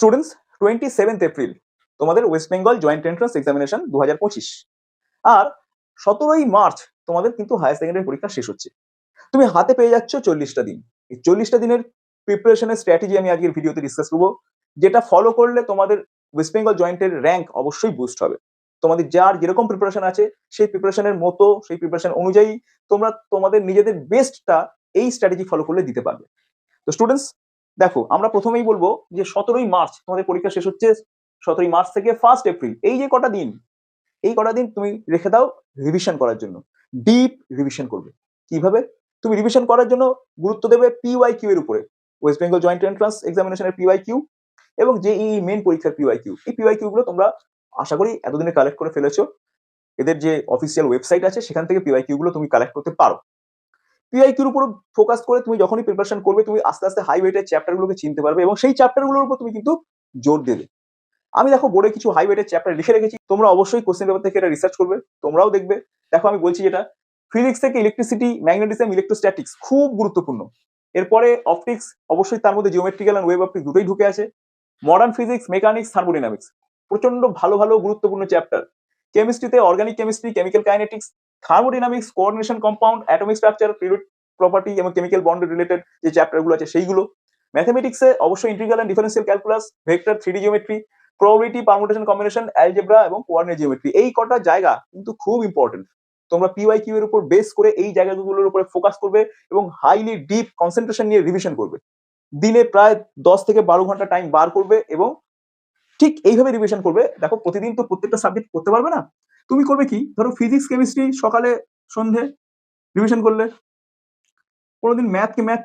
Students twenty seventh April তোমাদের West Bengal joint entrance examination দু হাজার পঁচিশ। আর সতেরোই মার্চ তোমাদের কিন্তু হায়ার সেকেন্ডারি পরীক্ষা শেষ হচ্ছে। তুমি হাতে পেয়ে যাচ্ছ চল্লিশটা দিন। এই চল্লিশটা দিনের প্রিপারেশনের স্ট্র্যাটেজি আমি আজকের ভিডিওতে ডিসকাস করব, যেটা ফলো করলে তোমাদের ওয়েস্ট বেঙ্গল জয়েন্টের র্যাঙ্ক অবশ্যই বুস্ট হবে। তোমাদের যার যেরকম প্রিপারেশন আছে, সেই প্রিপারেশনের মতো, সেই প্রিপারেশন অনুযায়ী তোমরা তোমাদের নিজেদের বেস্টটা এই স্ট্র্যাটেজি ফলো করলে দিতে পারবে। তো স্টুডেন্টস দেখো, আমরা প্রথমেই বলব যে সতেরোই মার্চ তোমাদের পরীক্ষা শেষ হচ্ছে সতেরোই মার্চ থেকে ফার্স্ট এপ্রিল এই যে কটা দিন, এই কটা দিন তুমি রেখে দাও রিভিশন করার জন্য ডিপ রিভিশন করবে। কীভাবে? তুমি রিভিশন করার জন্য গুরুত্ব দেবে পিওয়াই কিউ এর উপরে ওয়েস্ট বেঙ্গল জয়েন্ট এন্ট্রান্স এক্সামিনেশনের পিওয়াই কিউ এবং যে এই মেন পরীক্ষার পিওয়াই কিউ এই পিওয়াই কিউ গুলো তোমরা আশা করি এতদিনে কালেক্ট করে ফেলেছো। এদের যে অফিসিয়াল ওয়েবসাইট আছে, সেখান থেকে পিওয়াই কিউ গুলো তুমি কালেক্ট করতে পারো। পিআই কিউর উপর ফোকাস করে তুমি যখনই প্রিপারেশন করবে, তুমি আস্তে আস্তে হাই ওয়েটের চ্যাপ্টার গুলোকে চিনতে পারবে এবং সেই চ্যাপ্টারগুলোর উপর তুমি কিন্তু জোর দেবে। আমি দেখো বোর্ডে কিছু হাই ওয়েটের চ্যাপ্টার লিখে রেখেছি, তোমরা অবশ্যই কোশ্চেন পেপার থেকে এটা রিসার্চ করবে, তোমরাও দেখবে। দেখো আমি বলছি যেটা ফিজিক্স থেকে ইলেকট্রিসিটি ম্যাগনেটিজম ইলেকট্রোস্ট্যাটিক্স খুব গুরুত্বপূর্ণ। এরপরে অপটিক্স অবশ্যই তার মধ্যে জিওমেট্রিক্যাল অ্যান্ড ওয়েব অপটিক্স দুটোই ঢুকে আছে। মডার্ন ফিজিক্স মেকানিক্স থার্মোডাইনামিক্স প্রচণ্ড ভালো ভালো গুরুত্বপূর্ণ chapter কেমিস্ট্রিতে organic chemistry chemical kinetics thermodynamics, coordination compound, atomic structure period property এবং কেমিক্যাল বন্ড রিলেটেড যে চ্যাপ্টারগুলো আছে সেইগুলো। ম্যাথমেটিক্সে অবশ্যই integral and differential calculus, vector three D geometry, probability, permutation, combination, algebra এবং কোঅর্ডিনেট জিওমেট্রি। এই কটা জায়গা কিন্তু খুব ইম্পর্টেন্ট। তোমরা পিওয়াই কিউ এর উপর বেস করে এই জায়গাগুলোর উপরে ফোকাস করবে এবং হাইলি ডিপ কনসেন্ট্রেশন নিয়ে রিভিশন করবে। দিনে প্রায় দশ থেকে বারো ঘণ্টা টাইম বার করবে এবং ঠিক এইভাবে রিভিশন করবে। দেখো, প্রতিদিন তো প্রত্যেকটা সাবজেক্ট করতে পারবে না। তুমি করবে কি? ধরো ফিজিক্স কেমিস্ট্রি সকালে, সন্ধে রিভিশন করলে। কোনোদিন ম্যাথকে ম্যাথ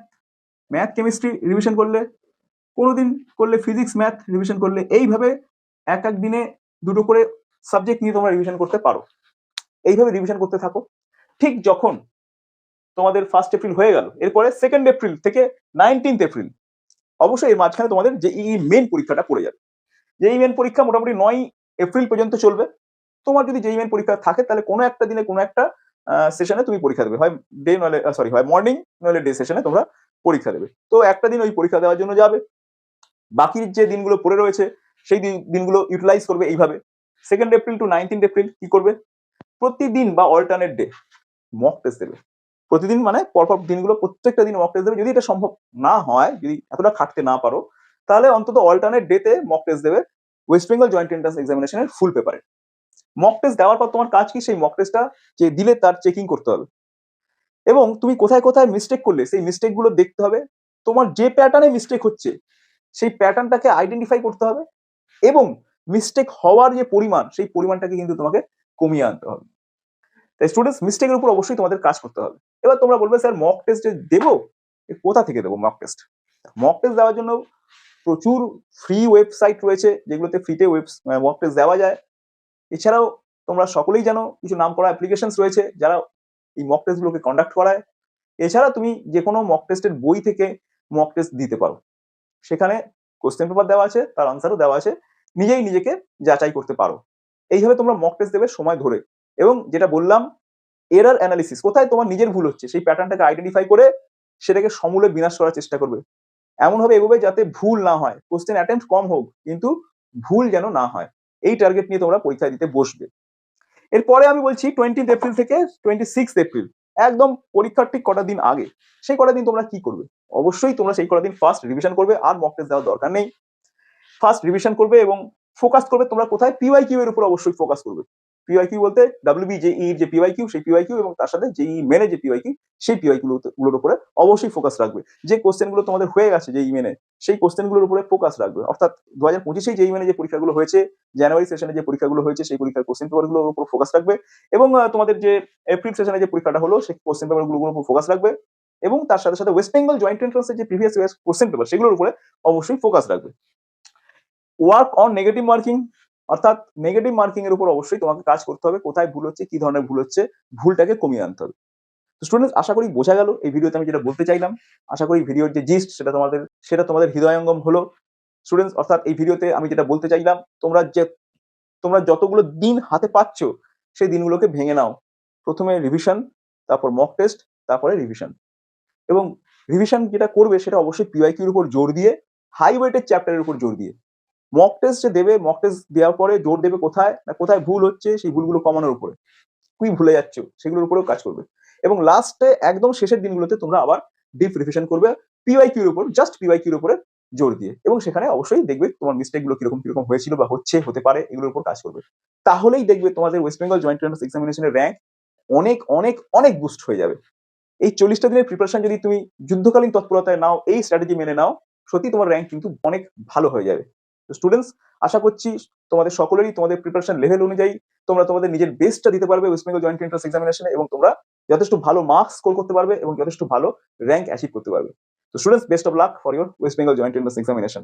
ম্যাথ কেমিস্ট্রি রিভিশন করলে। কোনোদিন করলে ফিজিক্স ম্যাথ রিভিশন করলে। এইভাবে এক এক দিনে দুটো করে সাবজেক্ট নিয়ে তোমরা রিভিশন করতে পারো। এইভাবে রিভিশন করতে থাকো। ঠিক যখন তোমাদের ফার্স্ট এপ্রিল হয়ে গেল, এরপরে সেকেন্ড এপ্রিল থেকে নাইনটিন্থ এপ্রিল অবশ্যই এর মাঝখানে তোমাদের যে ই মেন পরীক্ষাটা পড়ে যাবে। যে ই মেন পরীক্ষা মোটামুটি নয় এপ্রিল পর্যন্ত চলবে। তোমার যদি যেই মেন পরীক্ষা থাকে, তাহলে কোনো একটা দিনে কোনো একটা সেশনে তুমি পরীক্ষা দেবে। হয় ডে নলে সরি হয় মর্নিং নইলে ডে সেশনে তোমরা পরীক্ষা দেবে। তো একটা দিন ওই পরীক্ষা দেওয়ার জন্য যাবে। বাকির যে দিনগুলো পড়ে রয়েছে, সেই দিনগুলো ইউটিলাইজ করবে এইভাবে। Second April to nineteen April কি করবে? প্রতিদিন বা অল্টারনেট ডে মক টেস্ট দেবে। প্রতিদিন মানে পরপর দিনগুলো প্রত্যেকটা দিন মক টেস্ট দেবে। যদি এটা সম্ভব না হয়, যদি এতটা খাটতে না পারো, তাহলে অন্তত অল্টারনেট ডেতে মক টেস্ট দেবে ওয়েস্ট বেঙ্গল জয়েন্ট এন্ট্রান্স এক্সামিনেশনের ফুল পেপারে মক টেস্ট দেওয়ার পর তোমার কাজ কি? সেই মক টেস্টটা যে দিলে তার চেকিং করতে হবে। এবং তুমি কোথায় কোথায় মিস্টেক করলে, সেই মিস্টেকগুলো দেখতে হবে। তোমার যে প্যাটার্নে মিস্টেক হচ্ছে, সেই প্যাটার্নটাকে আইডেন্টিফাই করতে হবে এবং মিস্টেক হওয়ার যে পরিমাণ, সেই পরিমাণটাকে কিন্তু তোমাকে কমিয়ে আনতে হবে। তাই স্টুডেন্টস মিস্টেকের উপর অবশ্যই তোমাদের কাজ করতে হবে। এবার তোমরা বলবে, স্যার মক টেস্ট যে দেবো কোথা থেকে দেবো মক টেস্ট মক টেস্ট দেওয়ার জন্য প্রচুর ফ্রি ওয়েবসাইট রয়েছে, যেগুলোতে ফ্রিতে ওয়েব মক টেস্ট দেওয়া যায়। এছাড়াও তোমরা সকলেই জানো কিছু নাম করা অ্যাপ্লিকেশন রয়েছে যারা এই মক টেস্টগুলোকে কন্ডাক্ট করায়। এছাড়া তুমি যে কোনো মক টেস্টের বই থেকে মক টেস্ট দিতে পারো। সেখানে কোশ্চেন পেপার দেওয়া আছে, তার আনসারও দেওয়া আছে। নিজেই নিজেকে যাচাই করতে পারো। এইভাবে তোমরা মক টেস্ট দেবে সময় ধরে। এবং যেটা বললাম এরার অ্যানালিসিস কোথায় তোমার নিজের ভুল হচ্ছে, সেই প্যাটার্নটাকে আইডেন্টিফাই করে সেটাকে সমূলে বিনাশ করার চেষ্টা করবে। এমনভাবে এগোবে যাতে ভুল না হয়। কোশ্চেন অ্যাটেম্প কম হোক, কিন্তু ভুল যেন না হয়। এই টার্গেট নিয়ে তোমরা পরীক্ষা দিতে বসবে। এরপরে আমি বলছি টোয়েন্টি এপ্রিল থেকে টোয়েন্টি সিক্স এপ্রিল একদম পরীক্ষার ঠিক কটা দিন আগে। সেই কটা দিন তোমরা কি করবে? অবশ্যই তোমরা সেই কটা দিন ফার্স্ট রিভিশন করবে, আর মক টেস্ট দেওয়ার দরকার নেই। ফার্স্ট রিভিশন করবে এবং ফোকাস করবে তোমরা কোথায়? পিওয়াই কিউ এর উপর অবশ্যই ফোকাস করবে। পিওয়াই কিউ বলতে ডাব্লিউবি যে ই যে পিওয়াই সেই পিওয়াই কিউ এবং তার সাথে যেই মেনে যে পিওয়াই কিউ সেই পিওয়াই গুলোর উপরে অবশ্যই ফোকাস রাখবে। যে কোশ্চেনগুলো তোমাদের হয়ে গেছে যে মেনে সেই কোশ্চেনগুলোর উপরে ফোকাস রাখবে। অর্থাৎ দু হাজার পঁচিশে যেই মেনে যে পরীক্ষাগুলো হয়েছে জানুয়ারি সেশনে যে পরীক্ষাগুলো হয়েছে, সেই পরীক্ষার কোশ্চেন পেপারগুলোর উপর ফোকাস রাখবে এবং তোমাদের যে এপ্রিল সেশনে যে পরীক্ষাটা হলো, সেই কোশ্চেন পেপারগুলোর উপর ফোকাস রাখবে এবং তার সাথে সাথে ওয়েস্ট বেঙ্গল জয়েন্ট এন্ট্রান্সের যে প্রিভিয়াস কোশ্চেন পেপার সেগুলোর উপরে অবশ্যই ফোকাস রাখবে। ওয়ার্ক অন নেগেটিভ মার্কিং অর্থাৎ নেগেটিভ মার্কিং এর উপর অবশ্যই তোমাকে কাজ করতে হবে, কোথায় ভুল হচ্ছে, কি ধরনের ভুল হচ্ছে, ভুলটাকে কমিয়ে আনতে হবে। স্টুডেন্টস আশা করি বোঝা গেল, এই ভিডিওতে আমি যেটা বলতে চাইলাম, আশা করি ভিডিওর যে জিস্ট সেটা তোমাদের সেটা তোমাদের হৃদয়ঙ্গম হলো। স্টুডেন্টস অর্থাৎ এই ভিডিওতে আমি যেটা বলতে চাইলাম, তোমরা যে, তোমরা যতগুলো দিন হাতে পাচ্ছ, সেই দিনগুলোকে ভেঙে নাও। প্রথমে রিভিশন তারপর মক টেস্ট তারপরে রিভিশন এবং রিভিশন যেটা করবে, সেটা অবশ্যই পিওয়াইকিউর উপর জোর দিয়ে হাই ওয়েটের চ্যাপ্টারের উপর জোর দিয়ে। মক টেস্ট যে দেবে মক টেস্ট দেওয়ার পরে জোর দেবে কোথায়, না কোথায় ভুল হচ্ছে, সেই ভুলগুলো কমানোর উপরে। তুই ভুলে যাচ্ছ, সেগুলোর উপরেও কাজ করবে। এবং লাস্টে একদম শেষের দিনগুলোতে তোমরা আবার ডিপ রিভিশন করবে পিওয়াই কিউর উপর জাস্ট পিওয়াই কিউর উপরে জোর দিয়ে। এবং সেখানে অবশ্যই দেখবে তোমার মিস্টেকগুলো কীরকম কীরকম হয়েছিল বা হচ্ছে, হতে পারে, এগুলোর উপর কাজ করবে। তাহলেই দেখবে তোমাদের ওয়েস্ট বেঙ্গল জয়েন্ট এন্ট্রান্স এক্সামিনেশনের র্যাঙ্ক অনেক অনেক অনেক বুস্ট হয়ে যাবে। এই চল্লিশটা দিনের প্রিপারেশন যদি তুমি যুদ্ধকালীন তৎপরতায় নাও, এই স্ট্র্যাটেজি মেনে নাও সত্যি তোমার র্যাঙ্ক কিন্তু অনেক ভালো হয়ে যাবে। স্টুডেন্টস আশা করছি তোমাদের সকলেরই তোমাদের প্রিপারেশন লেভেল অনুযায়ী তোমরা তোমাদের নিজের বেস্টটা দিতে পারবে ওয়েস্ট বেঙ্গল জয়েন্ট এন্ট্রান্স এক্সামিনেশনে এবং তোমরা যথেষ্ট ভালো মার্কস স্কোর করতে পারবে এবং যথেষ্ট ভালো র্যাঙ্ক অ্যাচিভ করতে পারবে। তো students best of luck for your West Bengal joint entrance examination